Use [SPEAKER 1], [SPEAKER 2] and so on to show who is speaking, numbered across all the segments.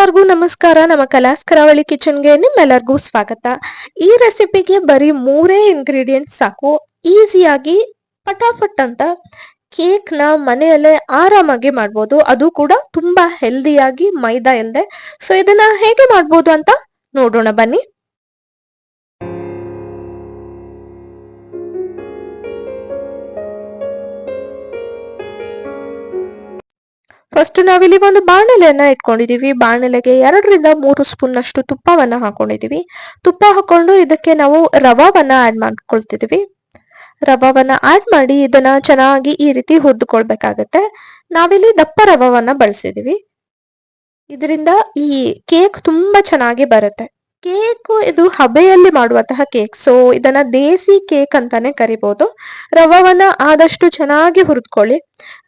[SPEAKER 1] ಎಲ್ಲರಿಗೂ ನಮಸ್ಕಾರ. ನಮ್ಮ ಕಲಾಸ್ ಕರಾವಳಿ ಕಿಚನ್ಗೆ ನಿಮ್ಮೆಲ್ಲರಿಗೂ ಸ್ವಾಗತ. ಈ ರೆಸಿಪಿಗೆ ಬರೀ ಮೂರೇ ಇಂಗ್ರೀಡಿಯೆಂಟ್ ಸಾಕು. ಈಸಿಯಾಗಿ ಪಟಾಫಟ್ ಅಂತ ಕೇಕ್ನ ಮನೆಯಲ್ಲೇ ಆರಾಮಾಗಿ ಮಾಡ್ಬೋದು. ಅದು ಕೂಡ ತುಂಬಾ ಹೆಲ್ದಿಯಾಗಿ ಮೈದಾ ಇಲ್ಲದೆ ಸೊ ಇದನ್ನ ಹೇಗೆ ಮಾಡ್ಬೋದು ಅಂತ ನೋಡೋಣ ಬನ್ನಿ. ಫಸ್ಟ್ ನಾವಿಲ್ಲಿ ಒಂದು ಬಾಣಲೆಯನ್ನ ಇಟ್ಕೊಂಡಿದೀವಿ. ಬಾಣಲೆಗೆ ಎರಡರಿಂದ ಮೂರು ಸ್ಪೂನ್ ಅಷ್ಟು ತುಪ್ಪವನ್ನ ಹಾಕೊಂಡಿದೀವಿ. ತುಪ್ಪ ಹಾಕೊಂಡು ಇದಕ್ಕೆ ನಾವು ರವಾವನ್ನ ಆಡ್ ಮಾಡ್ಕೊಳ್ತಿದೀವಿ. ರವಾವನ್ನ ಆಡ್ ಮಾಡಿ ಇದನ್ನ ಚೆನ್ನಾಗಿ ಈ ರೀತಿ ಹುದ್ಕೊಳ್ಬೇಕಾಗತ್ತೆ ನಾವಿಲ್ಲಿ ದಪ್ಪ ರವಾವನ್ನ ಬಳಸಿದೀವಿ. ಇದರಿಂದ ಈ ಕೇಕ್ ತುಂಬಾ ಚೆನ್ನಾಗಿ ಬರುತ್ತೆ. ಕೇಕ್ ಇದು ಹಬೆಯಲ್ಲಿ ಮಾಡುವಂತಹ ಕೇಕ್. ಸೊ ಇದನ್ನ ದೇಸಿ ಕೇಕ್ ಅಂತಾನೆ ಕರಿಬಹುದು ರವವನ್ನ ಆದಷ್ಟು ಚೆನ್ನಾಗಿ ಹುರಿದ್ಕೊಳ್ಳಿ.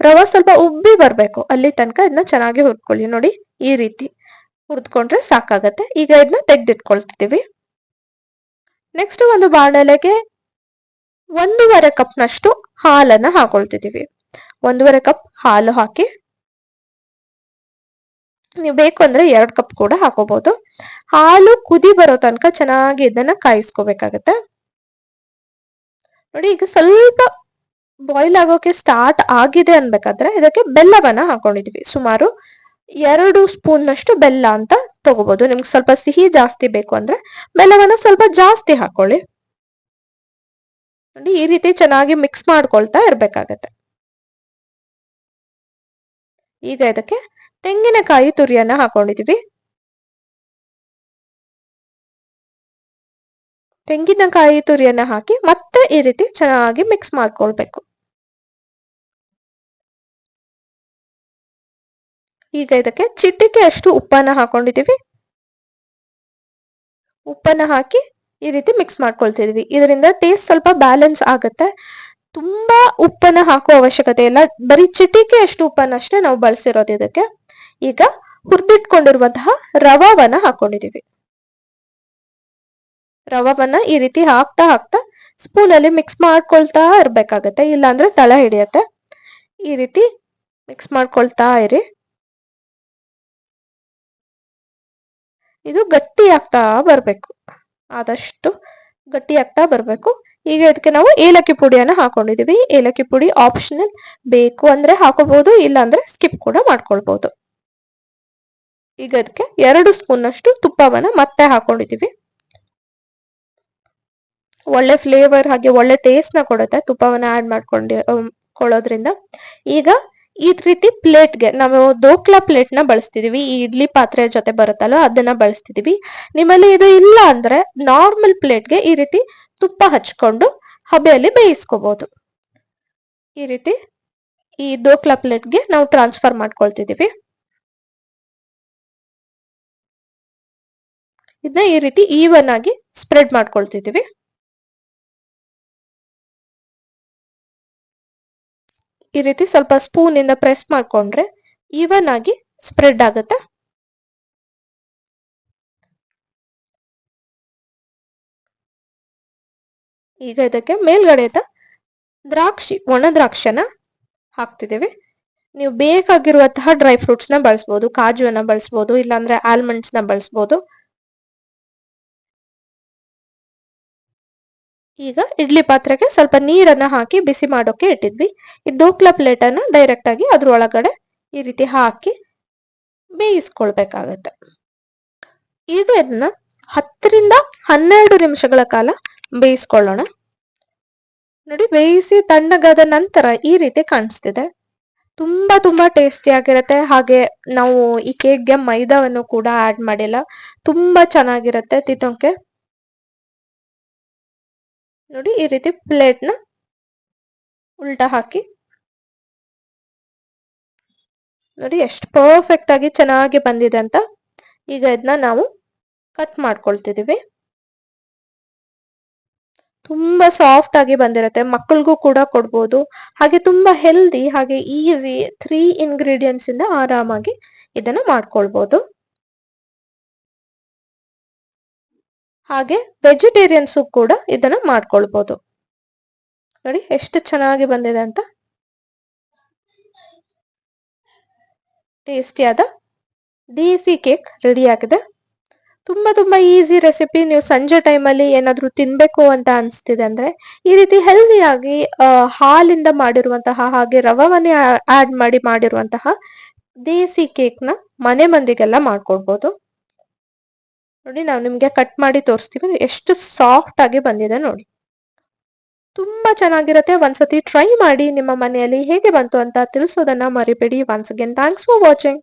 [SPEAKER 1] ರವ ಸ್ವಲ್ಪ ಉಬ್ಬಿ ಬರ್ಬೇಕು. ಅಲ್ಲಿ ತನಕ ಇದನ್ನ ಚೆನ್ನಾಗಿ ಹುರ್ಕೊಳ್ಳಿ ನೋಡಿ, ಈ ರೀತಿ ಹುರಿದ್ಕೊಂಡ್ರೆ ಸಾಕಾಗತ್ತೆ. ಈಗ ಇದನ್ನ ತೆಗ್ದಿಟ್ಕೊಳ್ತಿದ್ದೀವಿ. ನೆಕ್ಸ್ಟ್ ಒಂದು ಬಾಣಲೆಗೆ ಒಂದೂವರೆ ಕಪ್ನಷ್ಟು ಹಾಲನ್ನ ಹಾಕೊಳ್ತಿದ್ದೀವಿ. ಒಂದೂವರೆ ಕಪ್ ಹಾಲು ಹಾಕಿ ನೀವು ಬೇಕು ಅಂದ್ರೆ ಎರಡು ಕಪ್ ಕೂಡ ಹಾಕೋಬಹುದು ಹಾಲು ಕುದಿ ಬರೋ ತನಕ ಚೆನ್ನಾಗಿ ಇದನ್ನ ಕಾಯಿಸ್ಕೋಬೇಕಾಗತ್ತೆ. ನೋಡಿ ಈಗ ಸ್ವಲ್ಪ ಬಾಯ್ಲ್ ಆಗೋಕೆ ಸ್ಟಾರ್ಟ್ ಆಗಿದೆ ಅನ್ಬೇಕಾದ್ರೆ ಇದಕ್ಕೆ ಬೆಲ್ಲವನ್ನ ಹಾಕೊಂಡಿದೀವಿ. ಸುಮಾರು ಎರಡು ಸ್ಪೂನ್ ನಷ್ಟು ಬೆಲ್ಲ ಅಂತ ತಗೋಬಹುದು ನಿಮ್ಗೆ ಸ್ವಲ್ಪ ಸಿಹಿ ಜಾಸ್ತಿ ಬೇಕು ಅಂದ್ರೆ ಬೆಲ್ಲವನ್ನ ಸ್ವಲ್ಪ ಜಾಸ್ತಿ ಹಾಕೊಳ್ಳಿ. ನೋಡಿ ಈ ರೀತಿ ಚೆನ್ನಾಗಿ ಮಿಕ್ಸ್ ಮಾಡ್ಕೊಳ್ತಾ ಇರ್ಬೇಕಾಗತ್ತೆ. ಈಗ ಇದಕ್ಕೆ ತೆಂಗಿನಕಾಯಿ ತುರಿಯನ್ನ ಹಾಕೊಂಡಿದೀವಿ. ತೆಂಗಿನಕಾಯಿ ತುರಿಯನ್ನ ಹಾಕಿ ಮತ್ತೆ ಈ ರೀತಿ ಚೆನ್ನಾಗಿ ಮಿಕ್ಸ್ ಮಾಡ್ಕೊಳ್ಬೇಕು. ಈಗ ಇದಕ್ಕೆ ಚಿಟಿಕೆ ಅಷ್ಟು ಉಪ್ಪನ್ನ ಹಾಕೊಂಡಿದೀವಿ. ಉಪ್ಪನ್ನ ಹಾಕಿ ಈ ರೀತಿ ಮಿಕ್ಸ್ ಮಾಡ್ಕೊಳ್ತಿದೀವಿ. ಇದರಿಂದ ಟೇಸ್ಟ್ ಸ್ವಲ್ಪ ಬ್ಯಾಲೆನ್ಸ್ ಆಗುತ್ತೆ. ತುಂಬಾ ಉಪ್ಪನ್ನ ಹಾಕೋ ಅವಶ್ಯಕತೆ ಇಲ್ಲ. ಬರೀ ಚಿಟಿಕೆ ಅಷ್ಟು ಉಪ್ಪನ್ನ ಅಷ್ಟೇ ನಾವು ಬಳಸಿರೋದು ಇದಕ್ಕೆ. ಈಗ ಹುರಿದಿಟ್ಕೊಂಡಿರುವಂತಹ ರವಾವನ್ನ ಹಾಕೊಂಡಿದೀವಿ ರವಾವನ್ನ ಈ ರೀತಿ ಹಾಕ್ತಾ ಹಾಕ್ತಾ ಸ್ಪೂನ್ ಅಲ್ಲಿ ಮಿಕ್ಸ್ ಮಾಡ್ಕೊಳ್ತಾ ಇರ್ಬೇಕಾಗತ್ತೆ. ಇಲ್ಲಾಂದ್ರೆ ತಳ ಹಿಡಿಯತ್ತೆ. ಈ ರೀತಿ ಮಿಕ್ಸ್ ಮಾಡ್ಕೊಳ್ತಾ ಇರಿ. ಇದು ಗಟ್ಟಿ ಆಗ್ತಾ ಬರ್ಬೇಕು. ಆದಷ್ಟು ಗಟ್ಟಿ ಆಗ್ತಾ ಬರ್ಬೇಕು. ಈಗ ಇದಕ್ಕೆ ನಾವು ಏಲಕ್ಕಿ ಪುಡಿಯನ್ನ ಹಾಕೊಂಡಿದೀವಿ ಏಲಕ್ಕಿ ಪುಡಿ ಆಪ್ಷನಲ್ ಬೇಕು ಅಂದ್ರೆ ಹಾಕೋಬಹುದು, ಇಲ್ಲ ಅಂದ್ರೆ ಸ್ಕಿಪ್ ಕೂಡ ಮಾಡ್ಕೊಳ್ಬಹುದು. ಈಗ ಅದಕ್ಕೆ ಎರಡು ಸ್ಪೂನ್ ಅಷ್ಟು ತುಪ್ಪವನ್ನ ಮತ್ತೆ ಹಾಕೊಂಡಿದೀವಿ ಒಳ್ಳೆ ಫ್ಲೇವರ್ ಹಾಗೆ ಒಳ್ಳೆ ಟೇಸ್ಟ್ನ ಕೊಡುತ್ತೆ ತುಪ್ಪವನ್ನ ಆಡ್ ಮಾಡ್ಕೊಂಡಿ ಕೊಳ್ಳೋದ್ರಿಂದ. ಈಗ ಈ ರೀತಿ ಪ್ಲೇಟ್ಗೆ ನಾವು ದೋಕ್ಲಾ ಪ್ಲೇಟ್ನ ಬಳಸ್ತಿದೀವಿ. ಈ ಇಡ್ಲಿ ಪಾತ್ರೆ ಜೊತೆ ಬರುತ್ತಲ್ಲ, ಅದನ್ನ ಬಳಸ್ತಿದೀವಿ. ನಿಮ್ಮಲ್ಲಿ ಇದು ಇಲ್ಲ ಅಂದ್ರೆ ನಾರ್ಮಲ್ ಪ್ಲೇಟ್ಗೆ ಈ ರೀತಿ ತುಪ್ಪ ಹಚ್ಕೊಂಡು ಹಬೆಯಲ್ಲಿ ಬೇಯಿಸ್ಕೋಬಹುದು ಈ ರೀತಿ ಈ ದೋಕ್ಲಾ ಪ್ಲೇಟ್ಗೆ ನಾವು ಟ್ರಾನ್ಸ್ಫರ್ ಮಾಡ್ಕೊಳ್ತಿದೀವಿ. ಇದನ್ನ ಈ ರೀತಿ ಈವನ್ ಆಗಿ ಸ್ಪ್ರೆಡ್ ಮಾಡ್ಕೊಳ್ತಿದೀವಿ. ಈ ರೀತಿ ಸ್ವಲ್ಪ ಸ್ಪೂನ್ ಇಂದ ಪ್ರೆಸ್ ಮಾಡ್ಕೊಂಡ್ರೆ ಈವನ್ ಆಗಿ ಸ್ಪ್ರೆಡ್ ಆಗುತ್ತೆ? ಈಗ ಇದಕ್ಕೆ ಮೇಲ್ಗಡೆದ ದ್ರಾಕ್ಷಿ, ಒಣ ದ್ರಾಕ್ಷನ ಹಾಕ್ತಿದ್ದೀವಿ. ನೀವು ಬೇಕಾಗಿರುವಂತಹ ಡ್ರೈ ಫ್ರೂಟ್ಸ್ನ ಬಳಸ್ಬೋದು, ಕಾಜುವನ್ನ ಬಳಸ್ಬೋದು, ಇಲ್ಲಾಂದ್ರೆ ಆಲ್ಮಂಡ್ಸ್ನ ಬಳಸ್ಬೋದು. ಈಗ ಇಡ್ಲಿ ಪಾತ್ರೆಗೆ ಸ್ವಲ್ಪ ನೀರನ್ನ ಹಾಕಿ ಬಿಸಿ ಮಾಡೋಕೆ ಇಟ್ಟಿದ್ವಿ. ಈ ದೋಕ್ಲ ಪ್ಲೇಟ್ ಅನ್ನ ಡೈರೆಕ್ಟ್ ಒಳಗಡೆ ಈ ರೀತಿ ಹಾಕಿ ಬೇಯಿಸ್ಕೊಳ್ಬೇಕಾಗತ್ತೆ. ಈಗ ಇದನ್ನ ಹತ್ತರಿಂದ ಹನ್ನೆರಡು ನಿಮಿಷಗಳ ಕಾಲ ಬೇಯಿಸ್ಕೊಳ್ಳೋಣ. ನೋಡಿ, ಬೇಯಿಸಿ ತಣ್ಣಗಾದ ನಂತರ ಈ ರೀತಿ ಕಾಣಿಸ್ತಿದೆ. ತುಂಬಾ ತುಂಬಾ ಟೇಸ್ಟಿ ಆಗಿರುತ್ತೆ. ಹಾಗೆ ನಾವು ಈ ಕೇಕ್ಗೆ ಮೈದಾವನ್ನು ಕೂಡ ಆಡ್ ಮಾಡಿಲ್ಲ. ತುಂಬಾ ಚೆನ್ನಾಗಿರುತ್ತೆ ತಿನ್ನೋಕೆ. ನೋಡಿ ಈ ರೀತಿ ಪ್ಲೇಟ್ನ ಉಲ್ಟಾ ಹಾಕಿ. ನೋಡಿ ಎಷ್ಟು ಪರ್ಫೆಕ್ಟ್ ಆಗಿ ಚೆನ್ನಾಗಿ ಬಂದಿದೆ ಅಂತ ಈಗ ಇದನ್ನ ನಾವು ಕಟ್ ಮಾಡ್ಕೊಳ್ತಿದೀವಿ ತುಂಬಾ ಸಾಫ್ಟ್ ಆಗಿ ಬಂದಿರತ್ತೆ ಮಕ್ಕಳಿಗೂ ಕೂಡ ಕೊಡ್ಬೋದು. ಹಾಗೆ ತುಂಬಾ ಹೆಲ್ದಿ ಹಾಗೆ ಈಸಿ ತ್ರೀ ಇಂಗ್ರೀಡಿಯೆಂಟ್ಸ್ ಇಂದ ಆರಾಮಾಗಿ ಇದನ್ನ ಮಾಡ್ಕೊಳ್ಬಹುದು ಹಾಗೆ ವೆಜಿಟೇರಿಯನ್ಸು ಕೂಡ ಇದನ್ನ ಮಾಡ್ಕೊಳ್ಬಹುದು ನೋಡಿ ಎಷ್ಟು ಚೆನ್ನಾಗಿ ಬಂದಿದೆ ಅಂತ. ಟೇಸ್ಟಿಯಾದ ದೇಸಿ ಕೇಕ್ ರೆಡಿ ಆಗಿದೆ. ತುಂಬಾ ತುಂಬಾ ಈಸಿ ರೆಸಿಪಿ ನೀವು ಸಂಜೆ ಟೈಮಲ್ಲಿ ಏನಾದರೂ ತಿನ್ಬೇಕು ಅಂತ ಅನಿಸ್ತಿದೆ ಅಂದ್ರೆ, ಈ ರೀತಿ ಹೆಲ್ದಿಯಾಗಿ ಹಾಲಿಂದ ಮಾಡಿರುವಂತಹ ಹಾಗೆ ರವವನ್ನೇ ಆಡ್ ಮಾಡಿ ಮಾಡಿರುವಂತಹ ದೇಸಿ ಕೇಕ್ನ ಮನೆ ಮಂದಿಗೆಲ್ಲ ಮಾಡ್ಕೊಡ್ಬೋದು ನೋಡಿ ನಾವು ನಿಮಗೆ ಕಟ್ ಮಾಡಿ ತೋರಿಸ್ತೀವಿ. ಎಷ್ಟು ಸಾಫ್ಟ್ ಆಗಿ ಬಂದಿದೆ ನೋಡಿ. ತುಂಬಾ ಚೆನ್ನಾಗಿರುತ್ತೆ. ಒಂದ್ಸತಿ ಟ್ರೈ ಮಾಡಿ ನಿಮ್ಮ ಮನೆಯಲ್ಲಿ ಹೇಗೆ ಬಂತು ಅಂತ ತಿಳಿಸೋದನ್ನ ಮರಿಬೇಡಿ. Once again thanks for watching